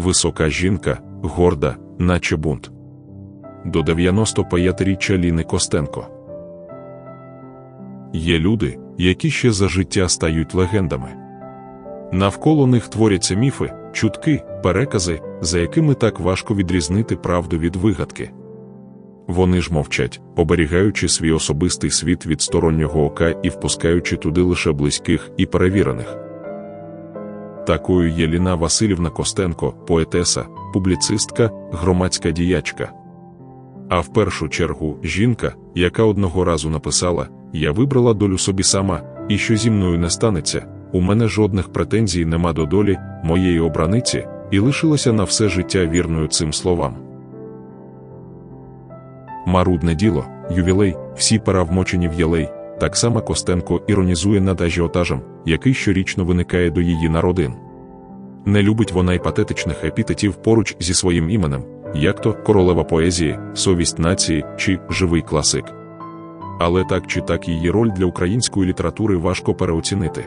висока жінка, горда, наче бунт. До 95-річчя Ліни Костенко. Є люди, які ще за життя стають легендами. Навколо них творяться міфи, чутки, перекази, за якими так важко відрізнити правду від вигадки. Вони ж мовчать, оберігаючи свій особистий світ від стороннього ока і впускаючи туди лише близьких і перевірених. Такою є Ліна Васильівна Костенко, поетеса, публіцистка, громадська діячка. А в першу чергу жінка, яка одного разу написала: Я вибрала долю собі сама, і що зі мною не станеться, у мене жодних претензій нема до долі моєї обраниці, і лишилася на все життя вірною цим словам. Марудне діло, ювілей, всі пера вмочені в єлей. Так само Костенко іронізує над ажіотажем, який щорічно виникає до її народин. Не любить вона й патетичних епітетів поруч зі своїм іменем, як то королева поезії, совість нації чи живий класик. Але так чи так її роль для української літератури важко переоцінити.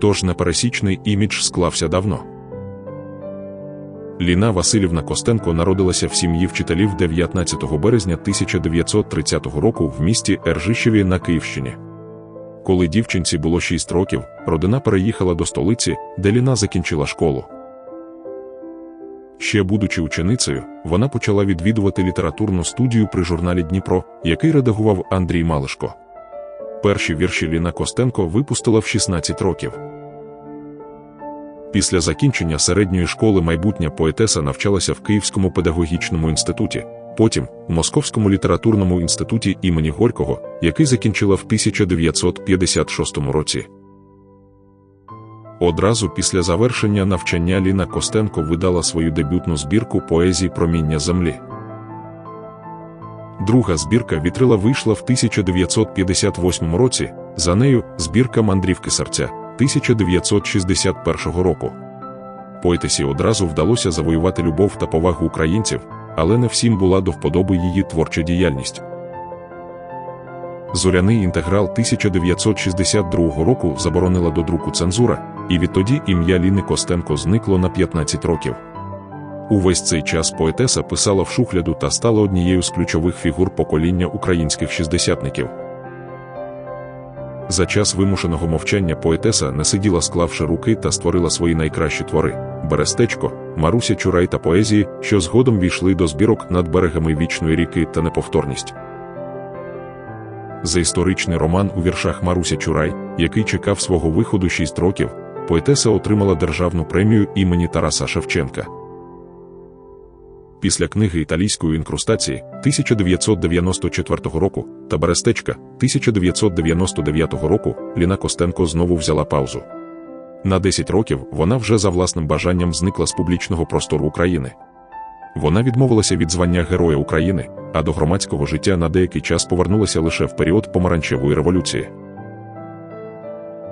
Тож непересічний імідж склався давно. Ліна Васильівна Костенко народилася в сім'ї вчителів 19 березня 1930 року в місті Ержищеві на Київщині. Коли дівчинці було 6 років, родина переїхала до столиці, де Ліна закінчила школу. Ще будучи ученицею, вона почала відвідувати літературну студію при журналі Дніпро, який редагував Андрій Малишко. Перші вірші Ліна Костенко випустила в 16 років. Після закінчення середньої школи майбутня поетеса навчалася в Київському педагогічному інституті, потім в Московському літературному інституті імені Горького, який закінчила в 1956 році. Одразу після завершення навчання Ліна Костенко видала свою дебютну збірку поезії Проміння землі. Друга збірка вітрила вийшла в 1958 році, за нею збірка мандрівки серця 1961 року. Поетесі одразу вдалося завоювати любов та повагу українців, але не всім була до вподоби її творча діяльність. Зоряний інтеграл 1962 року заборонила до друку цензура, і відтоді ім'я Ліни Костенко зникло на 15 років. Увесь цей час поетеса писала в шухляду та стала однією з ключових фігур покоління українських шістдесятників. За час вимушеного мовчання поетеса не сиділа, склавши руки та створила свої найкращі твори: Берестечко, Маруся Чурай та поезії, що згодом війшли до збірок над берегами вічної ріки та неповторність. За історичний роман у віршах Маруся Чурай, який чекав свого виходу 6 років, поетеса отримала державну премію імені Тараса Шевченка. Після книги італійської інкрустації 1994 року та Берестечка 1999 року Ліна Костенко знову взяла паузу. На 10 років вона вже за власним бажанням зникла з публічного простору України. Вона відмовилася від звання Героя України, а до громадського життя на деякий час повернулася лише в період помаранчевої революції.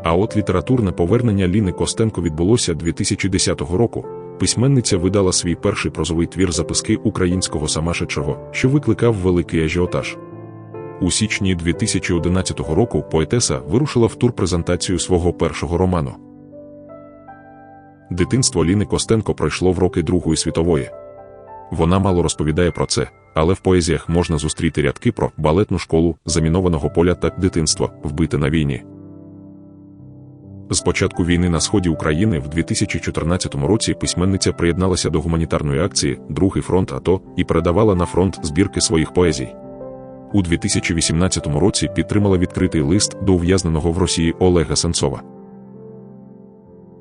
А от літературне повернення Ліни Костенко відбулося 2010 року. Письменниця видала свій перший прозовий твір записки українського самашедшого, що викликав великий ажіотаж. У січні 2011 року поетеса вирушила в тур презентацію свого першого роману. Дитинство Ліни Костенко пройшло в роки Другої світової. Вона мало розповідає про це, але в поезіях можна зустріти рядки про балетну школу, замінованого поля та дитинство, вбите на війні. З початку війни на сході України в 2014 році письменниця приєдналася до гуманітарної акції Другий фронт АТО і передавала на фронт збірки своїх поезій. У 2018 році підтримала відкритий лист до ув'язненого в Росії Олега Сенцова.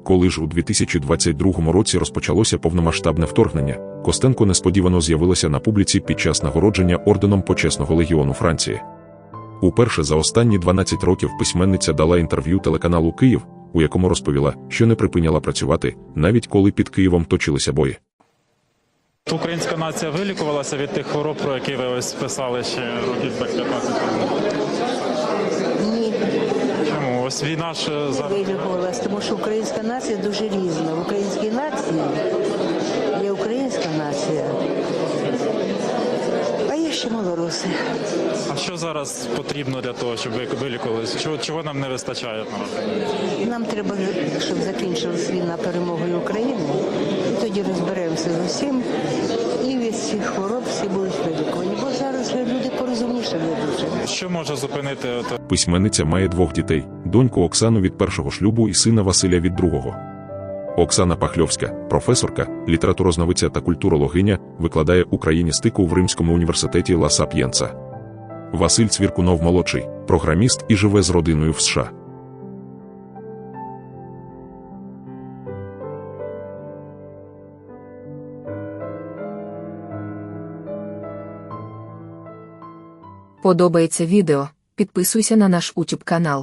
Коли ж у 2022 році розпочалося повномасштабне вторгнення, Костенко несподівано з'явилася на публіці під час нагородження орденом почесного легіону Франції. Уперше за останні 12 років письменниця дала інтерв'ю телеканалу Київ, у якому розповіла, що не припиняла працювати, навіть коли під Києвом точилися бої. Українська нація вилікувалася від тих хвороб, про які ви ось писали ще років так 15. Ні, Чому? Ось війна ж не зараз. вилікувалась, тому що українська нація дуже різна. В українській нації є українська нація. А є ще малороси. А що зараз потрібно для того, щоб ви вилікувалися? Чого, чого нам не вистачає? Нам треба, щоб закінчилась війна перемогою України. І тоді розберемося з усім. І від всіх хвороб всі будуть вилікувані. Бо зараз люди порозумнішали дуже. Що може зупинити от Письменниця має двох дітей: доньку Оксану від першого шлюбу і сина Василя від другого. Оксана Пахльовська, професорка, літературозновиця та культурологиня, викладає україністику в Римському університеті Ла Сап'єнца. Василь Цвіркунов молодший, програміст і живе з родиною в США. Подобається відео? Підписуйся на наш YouTube канал.